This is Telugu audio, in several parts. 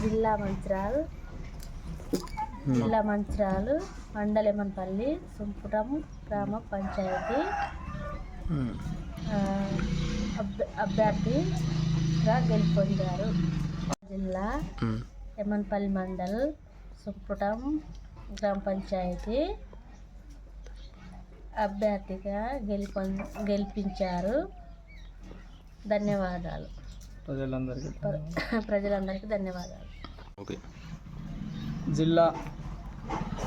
జిల్లా మంచిరాలు జిల్లా మంచిరాలు మండలేమన్పల్లి సుంపురం గ్రామ పంచాయతీ. అభ్య అభ్యర్థిగా గెలుపొందారు జిల్లా ఎమన్పల్లి మండల్ సుంపుటం గ్రామ పంచాయతీ. అభ్యర్థిగా గెలుపొ గెలిపించారు. ధన్యవాదాలు. ప్రజలందరికీ ప్ర- ప్రజలందరికీ ధన్యవాదాలు. ఓకే. జిల్లా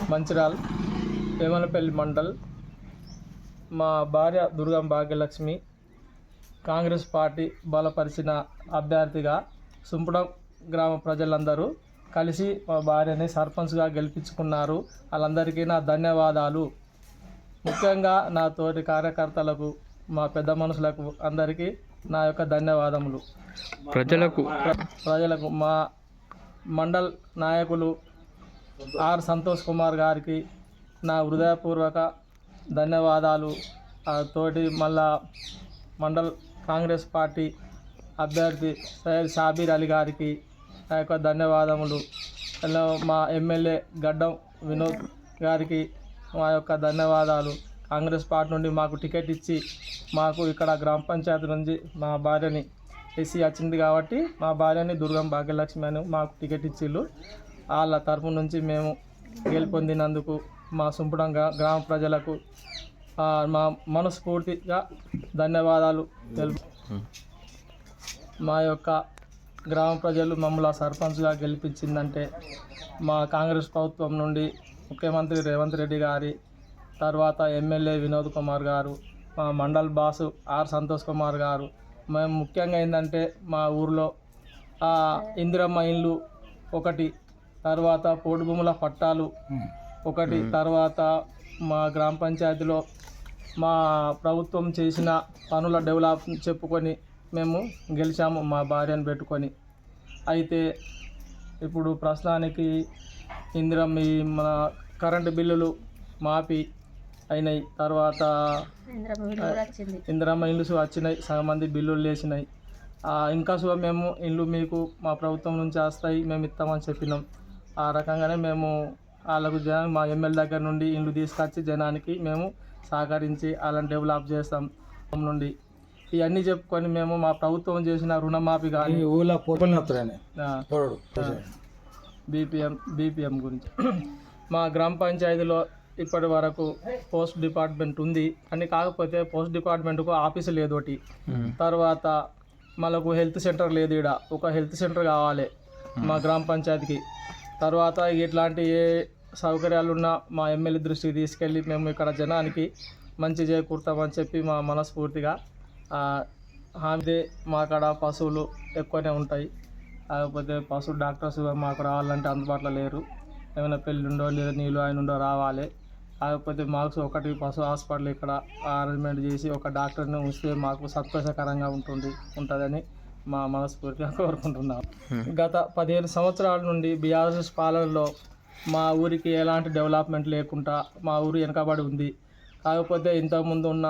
మంచిర్యాల్ వేమలపల్లి మండల్ మా భార్య దుర్గం భాగ్యలక్ష్మి కాంగ్రెస్ పార్టీ బలపరిచిన అభ్యర్థిగా సుంపుడం గ్రామ ప్రజలందరూ కలిసి మా భార్యని సర్పంచ్గా గెలిపించుకున్నారు. వాళ్ళందరికీ నా ధన్యవాదాలు. ముఖ్యంగా నా తోటి కార్యకర్తలకు మా పెద్ద మనుషులకు అందరికీ నా యొక్క ధన్యవాదములు. ప్రజలకు ప్ర- ప్రజలకు మా మండల్ నాయకులు ఆర్ సంతోష్ కుమార్ గారికి నా హృదయపూర్వక ధన్యవాదాలు. తోటి మళ్ళా మండల్ కాంగ్రెస్ పార్టీ అభ్యర్థి సయ్యద్ షాబీర్ అలీ గారికి నా యొక్క ధన్యవాదములు. మా ఎమ్మెల్యే గడ్డం వినోద్ గారికి మా యొక్క ధన్యవాదాలు. కాంగ్రెస్ పార్టీ నుండి మాకు టికెట్ ఇచ్చి మాకు ఇక్కడ గ్రామ పంచాయతీ నుంచి మా భార్యని ఎస్సీ వచ్చింది కాబట్టి మా భార్యని దుర్గం భాగ్యలక్ష్మి అని మాకు టికెట్ ఇచ్చిళ్ళు. వాళ్ళ తరపు నుంచి మేము గెలుపొందినందుకు మా సుంపుడంగా గ్రామ ప్రజలకు మా మనస్ఫూర్తిగా ధన్యవాదాలు తెలుపు మా యొక్క గ్రామ ప్రజలు మమ్మల్ని సర్పంచ్గా గెలిపించిందంటే మా కాంగ్రెస్ ప్రభుత్వం నుండి ముఖ్యమంత్రి రేవంత్ రెడ్డి గారి తర్వాత ఎమ్మెల్యే వినోద్ కుమార్ గారు మండల్ బాసు ఆర్ సంతోష్ కుమార్ గారు. మేము ముఖ్యంగా ఏంటంటే మా ఊర్లో ఇందిరమ్మ ఇల్లు ఒకటి తర్వాత పోటు భూముల పట్టాలు ఒకటి తర్వాత మా గ్రామ పంచాయతీలో మా ప్రభుత్వం చేసిన పనుల డెవలప్ చెప్పుకొని మేము గెలిచాము మా భార్యను పెట్టుకొని. అయితే ఇప్పుడు ప్రస్తుతానికి ఇందిరం ఈ మన కరెంటు బిల్లులు మాఫీ అయినాయి. తర్వాత ఇంద్రమ్మ ఇల్లు వచ్చినాయి. సగం మంది బిల్లులు లేచినాయి ఆ, ఇంకా సో మేము ఇల్లు మీకు మా ప్రభుత్వం నుంచి వస్తాయి మేము ఇస్తామని చెప్పినాం. ఆ రకంగానే మేము వాళ్ళకు జనం మా ఎమ్మెల్యే దగ్గర నుండి ఇల్లు తీసుకొచ్చి జనానికి మేము సహకరించి వాళ్ళని డెవలప్ చేస్తాం నుండి. ఇవన్నీ చెప్పుకొని మేము మా ప్రభుత్వం చేసిన రుణమాఫీ కానీ ఊళ్ళో బీపీఎం బీపీఎం గురించి. మా గ్రామ పంచాయతీలో ఇప్పటి వరకు పోస్ట్ డిపార్ట్మెంట్ ఉంది. అని కాకపోతే పోస్ట్ డిపార్ట్మెంట్కు ఆఫీసు లేదు ఒకటి. తర్వాత మనకు హెల్త్ సెంటర్ లేదు ఇక్కడ ఒక హెల్త్ సెంటర్ కావాలి మా గ్రామ పంచాయతీకి. తర్వాత ఇట్లాంటి ఏ సౌకర్యాలు ఉన్నా మా ఎమ్మెల్యే దృష్టికి తీసుకెళ్ళి మేము ఇక్కడ జనానికి మంచి చేకూరుతామని చెప్పి మా మనస్ఫూర్తిగా హామీ మా కాడ పశువులు ఎక్కువనే ఉంటాయి. కాకపోతే పశు డాక్టర్స్ మాకు రావాలంటే అందుబాటులో లేరు. ఏమైనా పెళ్ళి ఉండో లేదా నీళ్ళు ఆయన ఉండో రావాలి. కాకపోతే మాకు ఒకటి పశు హాస్పిటల్ ఇక్కడ అరేంజ్మెంట్ చేసి ఒక డాక్టర్ని ఉంచితే మాకు సంతోషకరంగా ఉంటుంది ఉంటుందని మా మనస్ఫూర్తిగా కోరుకుంటున్నాం. గత పదిహేను సంవత్సరాల నుండి బీఆర్ఎస్ పాలనలో మా ఊరికి ఎలాంటి డెవలప్మెంట్ లేకుండా మా ఊరు వెనకబడి ఉంది. కాకపోతే ఇంతకుముందు ఉన్న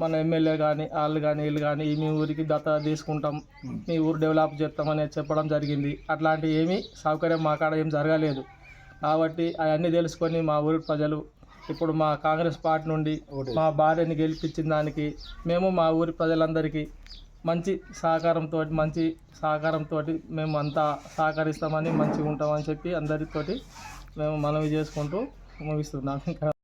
మన ఎమ్మెల్యే కానీ వాళ్ళు కానీ వీళ్ళు కానీ మీ ఊరికి దత్త తీసుకుంటాం మీ ఊరు డెవలప్ చేస్తామని చెప్పడం జరిగింది. అట్లాంటి ఏమీ సౌకర్యం మా కాడ ఏం జరగలేదు. కాబట్టి అవన్నీ తెలుసుకొని మా ఊరి ప్రజలు ఇప్పుడు మా కాంగ్రెస్ పార్టీ నుండి మా భార్యని గెలిపించిన దానికి మేము మా ఊరి ప్రజలందరికీ మంచి సహకారంతో మంచి సహకారంతో మేము అంతా సహకరిస్తామని మంచిగా ఉంటామని చెప్పి అందరితోటి మేము మనవి చేసుకుంటూ ముగిస్తున్నాం. ఇంకా